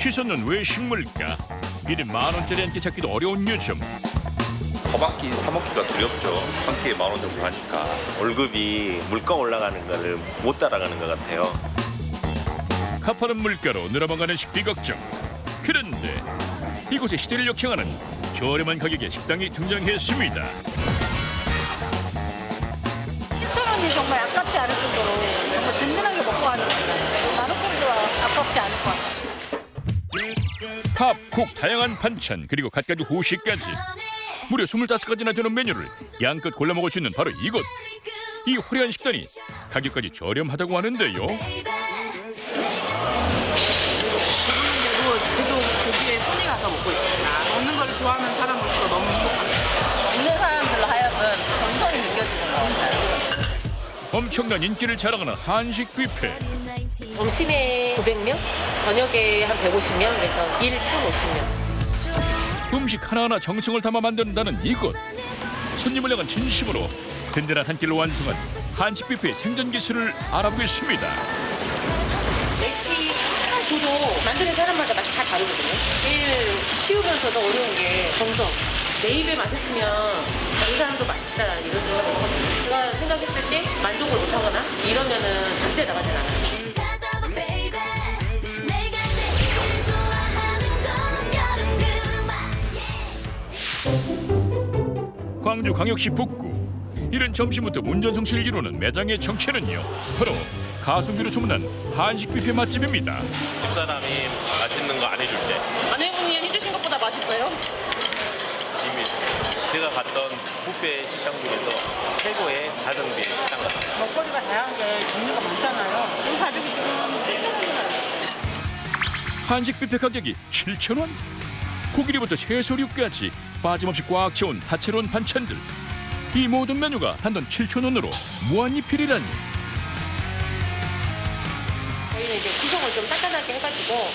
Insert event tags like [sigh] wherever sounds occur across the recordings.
시선은 왜 식물가? 미리 만 원짜리 한 끼 찾기도 어려운 요즘 끼사 먹기가 두렵죠. 한 끼에 만 원 정도 하니까 월급이 물가 올라가는 거를 못 따라가는 것 같아요. 가파른 물가로 늘어나가는 식비 걱정. 그런데 이곳에 시대를 역행하는 저렴한 가격의 식당이 등장했습니다. 7천 원이 정말 아깝지 정 밥, 국, 다양한 반찬 그리고 갖가지 후식까지 무려 25가지나 되는 메뉴를 양껏 골라 먹을 수 있는 바로 이곳. 이 화려한 식단이 가격까지 저렴하다고 하는데요. 그리고 계속 고기에 손이 가서 먹고 있습니다. 먹는 걸 좋아하는 사람으로서 너무 행복합니다. 있는 사람들로 하여금 정성이 느껴지는 것 같아요. 엄청난 인기를 자랑하는 한식 뷔페. 점심에 900명, 저녁에 한 150명, 그래서 길 1,050명. 음식 하나하나 정성을 담아 만든다는 이곳. 손님을 향한 진심으로 든든한 한 끼를 완성한 한식 뷔페의 생존 기술을 알아보겠습니다. 레시피 하나 줘도 만드는 사람마다 맛이 다 다르거든요. 제일 쉬우면서도 어려운 게 정성. 내 입에 맛있으면 다른 사람도 맛있다 이러죠. 제가 생각했을 때 만족을 못하거나 이러면은 절대 나가지 않아요. 광주 광역시 북구. 이른 점심부터 문전성시를 이루는 매장의 정체는요. 바로 가성비로 소문난 한식 뷔페 맛집입니다. 집사람이 맛있는 거 안 해줄 때 아내분이 해주신 것보다 맛있어요? 이미 제가 갔던 뷔페 식당 중에서 최고의 가성비의 식당 같아요. 먹거리가 다양한 게 종류가 많잖아요. 이 가격이 지금 7천 원이 나왔어요. 한식 뷔페 가격이 7,000원? 고기리부터 채소류까지 빠짐없이 꽉 채운 다채로운 반찬들. 이 모든 메뉴가 단돈 7,000원으로 무한리필이라니. 저희는 이제 구성을 좀 단단하게 해가지고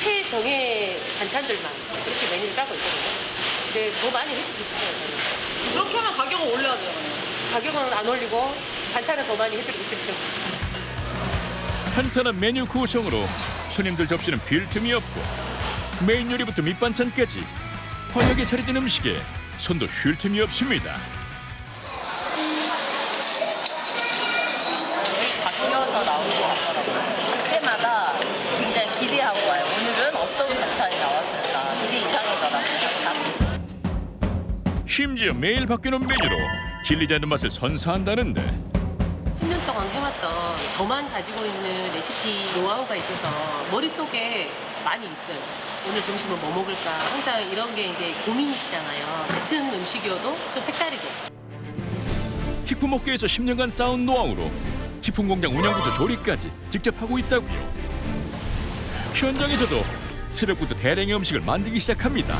최정예 반찬들만 그렇게 메뉴를 짜고 있거든요. 근데 더 많이 해주고 싶어요. 저는. 그렇게 하면 가격은 올려야 돼요. 가격은 안 올리고 반찬은 더 많이 해드리고 싶죠. 탄탄한 메뉴 구성으로 손님들 접시는 빌 틈이 없고 메인 요리부터 밑반찬까지 화려하게 차려진 음식에 손도 쉴 틈이 없습니다. 바뀌어서 나오는 것 같더라고요. 그때마다 굉장히 기대하고 와요. 오늘은 어떤 반찬이 나왔을까. 기대 이상이더라고요. 심지어 매일 바뀌는 메뉴로 질리지 않는 맛을 선사한다는데 10년 동안 해왔던 저만 가지고 있는 레시피 노하우가 있어서 머릿속에 많이 있어요. 오늘 점심은 뭐 먹을까? 항상 이런 게 이제 고민이시잖아요. 같은 음식이어도 좀 색다르게. 식품업계에서 10년간 쌓은 노하우로 식품공장 운영부터 조리까지 직접 하고 있다고요. 현장에서도 새벽부터 대량의 음식을 만들기 시작합니다.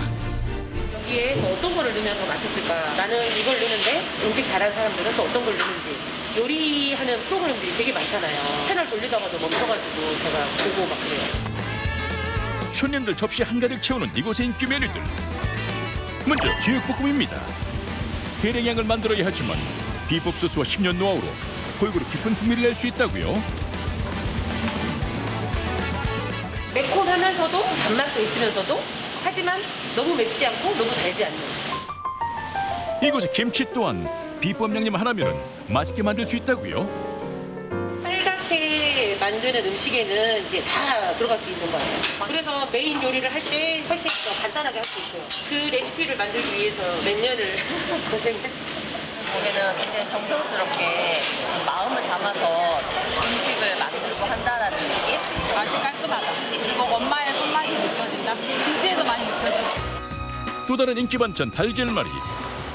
여기에 뭐 어떤 거를 넣으면 더 맛있을까? 나는 이걸 넣는데 음식 잘하는 사람들은 또 어떤 걸 넣는지. 요리하는 프로그램들이 되게 많잖아요. 채널 돌리다가도 멈춰가지고 제가 보고 막 그래요. 손님들 접시 한가득 채우는 이곳의 인기 메뉴들. 먼저 제육볶음입니다. 대량량을 만들어야 하지만 비법 소스와 10년 노하우로 골고루 깊은 풍미를 낼 수 있다고요. 매콤하면서도 단맛도 있으면서도 하지만 너무 맵지 않고 너무 달지 않는. 이곳의 김치 또한 비법 양념 하나면은 맛있게 만들 수 있다고요. 만드는 음식에는 이제 다 들어갈 수 있는 거예요. 그래서 메인 요리를 할 때 훨씬 더 간단하게 할 수 있고요. 그 레시피를 만들기 위해서 몇 년을 [laughs] 고생했죠. 우리는 굉장히 정성스럽게 마음을 담아서 음식을 만들고 한다라는 느낌? 맛이 깔끔하다. 그리고 엄마의 손맛이 느껴진다. 김치에도 많이 느껴져. 또 다른 인기 반찬 달걀말이.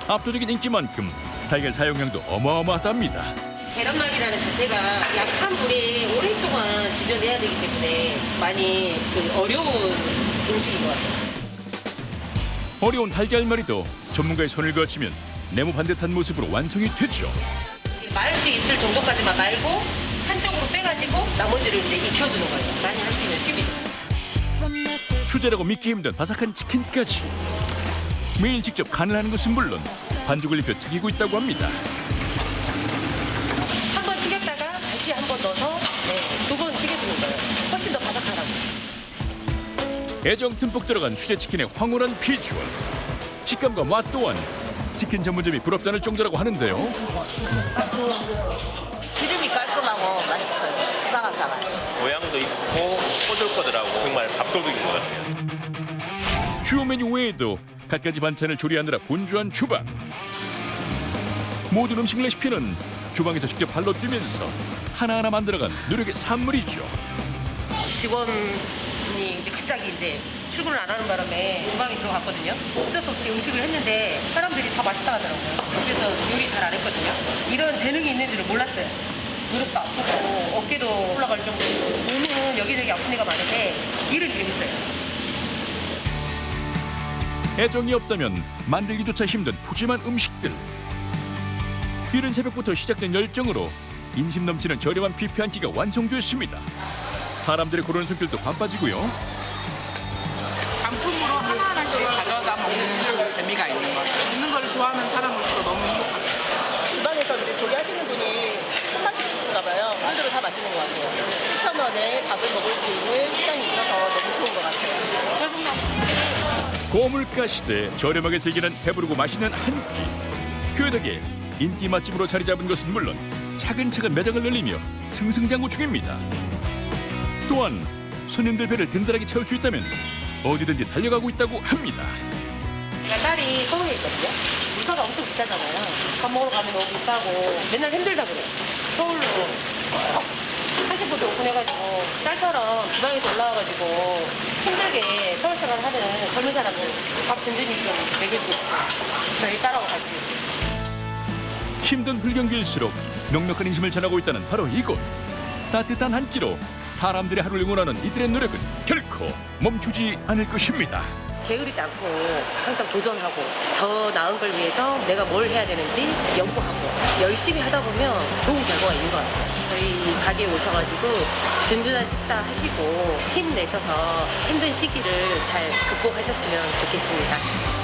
압도적인 인기만큼 달걀 사용량도 어마어마하답니다. 계란말이라는 자체가 약한 불에 오랫동안 지져내야 되기 때문에 많이 그 어려운 음식인 것 같아요. 어려운 달걀말이도 전문가의 손을 거치면 네모 반듯한 모습으로 완성이 되죠. 말 수 있을 정도까지만 말고 한쪽으로 빼가지고 나머지를 이제 익혀주는 거예요. 많이 할 수 있는 팁이죠. 수제라고 믿기 힘든 바삭한 치킨까지 매일 직접 간을 하는 것은 물론 반죽을 입혀 튀기고 있다고 합니다. 한 번 튀겼다가 다시 한 번 넣어서 네, 두 번 튀겨주는 거예요. 훨씬 더 바삭하라고. 애정 듬뿍 들어간 수제치킨의 황홀한 비주얼 식감과 맛 또한 치킨 전문점이 부럽다는 정도라고 하는데요 기름이 깔끔하고 맛있어요. 사각사각. 모양도 있고 꼬들꼬들하고 정말 밥도둑인 것 같아요. 주요 메뉴 외에도 갖가지 반찬을 조리하느라 분주한 주방 모든 음식 레시피는 주방에서 직접 발로 뛰면서 하나하나 만들어간 노력의 산물이죠 직원 이 이제 출근을 안 하는 바람에 주방에 들어갔거든요. 어쩔 수 없이 음식을 했는데 사람들이 다 맛있다 하더라고요. 그래서 요리 잘 안 했거든요. 이런 재능이 있는 줄을 몰랐어요. 무릎도 아프고 어깨도 올라갈 정도로 몸은 여기저기 아픈 데가 많은데 일은 재밌어요. 애정이 없다면 만들기조차 힘든 푸짐한 음식들 이른 새벽부터 시작된 열정으로 인심 넘치는 저렴한 뷔페 한 끼가 완성됐습니다 사람들의 고르는 손길도 바빠지고요 같아요. 7천 원에 밥을 먹을 수 있는 식당이 있어서 너무 좋은 것 같아요. 고물가 시대 저렴하게 즐기는 배부르고 맛있는 한 끼. 그 덕에 인기 맛집으로 자리 잡은 것은 물론 차근차근 매장을 늘리며 승승장구 중입니다. 또한 손님들 배를 든든하게 채울 수 있다면 어디든지 달려가고 있다고 합니다. 딸이 서울에 있거든요. 물가가 엄청 비싸잖아요. 밥 먹으러 가면 너무 비싸고 맨날 힘들다 그래요. 서울로 어, 40분도 오픈해가지고 딸처럼 지방에서 올라와가지고 힘들게 서울 생활 하는 젊은 사람들 밥 든든히 좀 먹여주고 싶어요. 저희 딸하고 같이. 힘든 불경기일수록 넉넉한 인심을 전하고 있다는 바로 이곳. 따뜻한 한 끼로 사람들의 하루를 응원하는 이들의 노력은 결코 멈추지 않을 것입니다. 게으르지 않고 항상 도전하고 더 나은 걸 위해서 내가 뭘 해야 되는지 연구하고 열심히 하다 보면 좋은 결과가 있는 것 같아요. 저희 가게에 오셔가지고 든든한 식사 하시고 힘내셔서 힘든 시기를 잘 극복하셨으면 좋겠습니다.